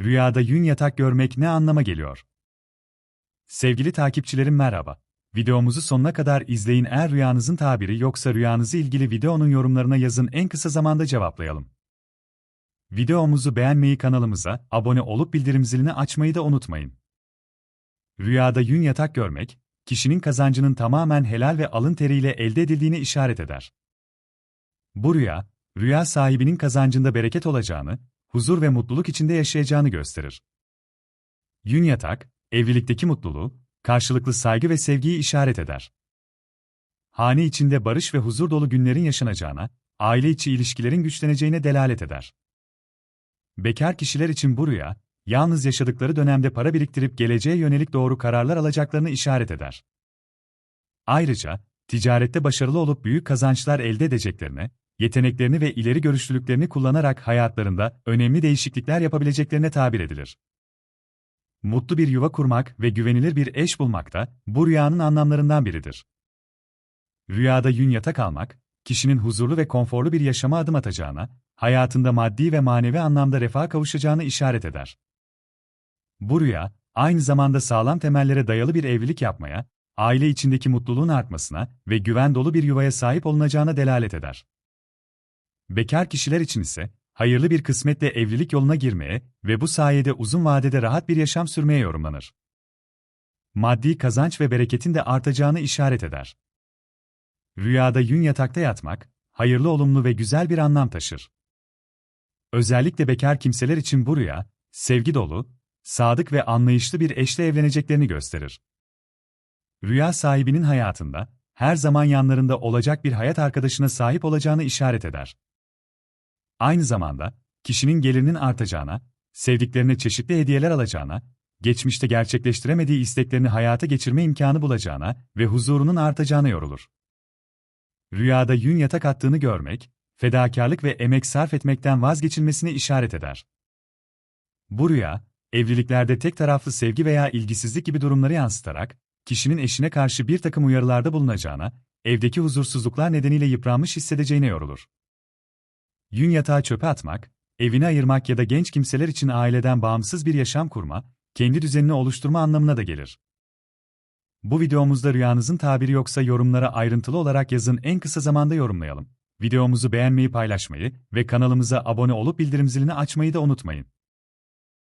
Rüyada yün yatak görmek ne anlama geliyor? Sevgili takipçilerim merhaba. Videomuzu sonuna kadar izleyin eğer rüyanızın tabiri yoksa rüyanızı ilgili videonun yorumlarına yazın en kısa zamanda cevaplayalım. Videomuzu beğenmeyi kanalımıza, abone olup bildirim zilini açmayı da unutmayın. Rüyada yün yatak görmek, kişinin kazancının tamamen helal ve alın teriyle elde edildiğini işaret eder. Bu rüya, rüya sahibinin kazancında bereket olacağını, huzur ve mutluluk içinde yaşayacağını gösterir. Yün yatak, evlilikteki mutluluğu, karşılıklı saygı ve sevgiyi işaret eder. Hane içinde barış ve huzur dolu günlerin yaşanacağına, aile içi ilişkilerin güçleneceğine delalet eder. Bekar kişiler için bu rüya, yalnız yaşadıkları dönemde para biriktirip geleceğe yönelik doğru kararlar alacaklarını işaret eder. Ayrıca, ticarette başarılı olup büyük kazançlar elde edeceklerine, yeteneklerini ve ileri görüşlülüklerini kullanarak hayatlarında önemli değişiklikler yapabileceklerine tabir edilir. Mutlu bir yuva kurmak ve güvenilir bir eş bulmak da bu rüyanın anlamlarından biridir. Rüyada yün yatak almak, kişinin huzurlu ve konforlu bir yaşama adım atacağına, hayatında maddi ve manevi anlamda refaha kavuşacağını işaret eder. Bu rüya, aynı zamanda sağlam temellere dayalı bir evlilik yapmaya, aile içindeki mutluluğun artmasına ve güven dolu bir yuvaya sahip olunacağına delalet eder. Bekar kişiler için ise, hayırlı bir kısmetle evlilik yoluna girmeye ve bu sayede uzun vadede rahat bir yaşam sürmeye yorumlanır. Maddi kazanç ve bereketin de artacağını işaret eder. Rüyada yün yatakta yatmak, hayırlı olumlu ve güzel bir anlam taşır. Özellikle bekar kimseler için bu rüya, sevgi dolu, sadık ve anlayışlı bir eşle evleneceklerini gösterir. Rüya sahibinin hayatında, her zaman yanlarında olacak bir hayat arkadaşına sahip olacağını işaret eder. Aynı zamanda, kişinin gelirinin artacağına, sevdiklerine çeşitli hediyeler alacağına, geçmişte gerçekleştiremediği isteklerini hayata geçirme imkanı bulacağına ve huzurunun artacağına yorulur. Rüyada yün yatak attığını görmek, fedakarlık ve emek sarf etmekten vazgeçilmesini işaret eder. Bu rüya, evliliklerde tek taraflı sevgi veya ilgisizlik gibi durumları yansıtarak, kişinin eşine karşı bir takım uyarılarda bulunacağına, evdeki huzursuzluklar nedeniyle yıpranmış hissedeceğine yorulur. Yün yatağı çöpe atmak, evini ayırmak ya da genç kimseler için aileden bağımsız bir yaşam kurma, kendi düzenini oluşturma anlamına da gelir. Bu videomuzda rüyanızın tabiri yoksa yorumlara ayrıntılı olarak yazın en kısa zamanda yorumlayalım. Videomuzu beğenmeyi paylaşmayı ve kanalımıza abone olup bildirim zilini açmayı da unutmayın.